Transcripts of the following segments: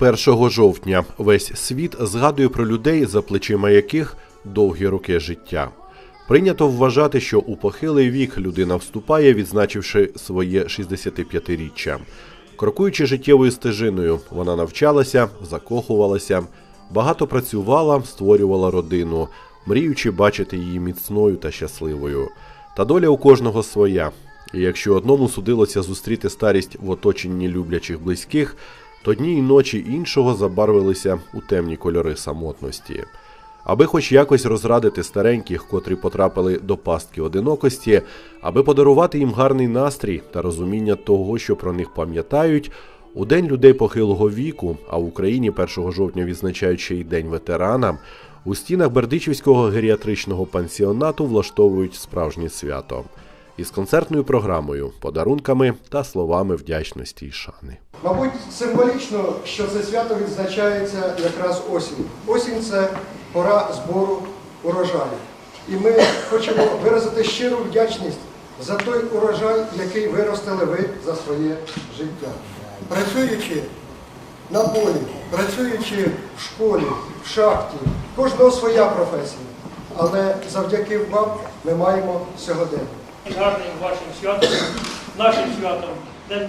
1 жовтня весь світ згадує про людей, за плечима яких довгі роки життя. Прийнято вважати, що у похилий вік людина вступає, відзначивши своє 65-річчя. Крокуючи життєвою стежиною, вона навчалася, закохувалася, багато працювала, створювала родину, мріючи бачити її міцною та щасливою. Та доля у кожного своя. І якщо одному судилося зустріти старість в оточенні люблячих близьких, то ночі іншого забарвилися у темні кольори самотності. Аби хоч якось розрадити стареньких, котрі потрапили до пастки одинокості, аби подарувати їм гарний настрій та розуміння того, що про них пам'ятають, у День людей похилого віку, а в Україні 1 жовтня відзначають ще й День ветерана, у стінах Бердичівського геріатричного пансіонату влаштовують справжнє свято із концертною програмою, подарунками та словами вдячності й шани. Мабуть, символічно, що це свято відзначається якраз осінь. Осінь це пора збору урожаю. І ми хочемо виразити щиру вдячність за той урожай, який виростили ви за своє життя. Працюючи на полі, працюючи в школі, в шахті, кожного своя професія. Але завдяки вам ми маємо сьогодення. Гарним вашим святом, нашим святом, День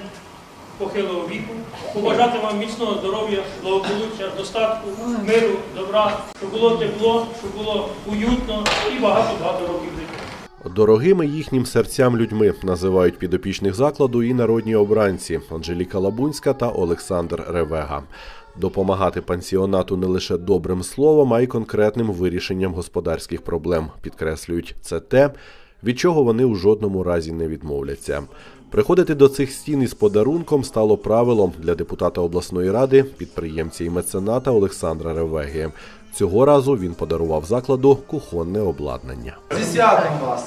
похилого віку, побажати вам міцного здоров'я, благополуччя, достатку, миру, добра, щоб було тепло, щоб було уютно і багато-багато років життя. Дорогими їхнім серцям людьми називають підопічних закладу і народні обранці Анжеліка Лабунська та Олександр Ревега. Допомагати пансіонату не лише добрим словом, а й конкретним вирішенням господарських проблем. Підкреслюють це те, від чого вони у жодному разі не відмовляться. Приходити до цих стін із подарунком стало правилом для депутата обласної ради, підприємця і мецената Олександра Ревеги. Цього разу він подарував закладу кухонне обладнання. Зі святом вас,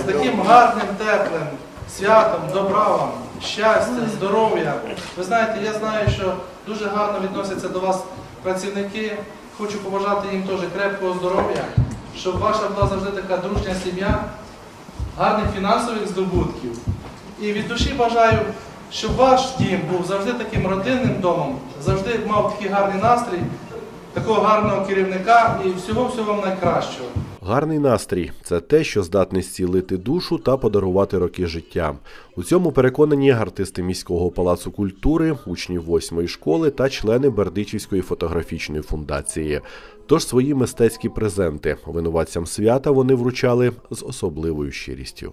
з таким гарним, теплим святом, добра вам, щастя, здоров'я. Ви знаєте, я знаю, що дуже гарно відносяться до вас працівники. Хочу побажати їм теж крепкого здоров'я, щоб ваша була завжди така дружня сім'я, гарних фінансових здобутків. І від душі бажаю, щоб ваш дім був завжди таким родинним домом, завжди мав такий гарний настрій, такого гарного керівника і всього-всього вам найкращого. Гарний настрій це те, що здатне зцілити душу та подарувати роки життя. У цьому переконані артисти міського палацу культури, учні восьмої школи та члени Бердичівської фотографічної фундації. Тож свої мистецькі презенти винуватцям свята вони вручали з особливою щирістю.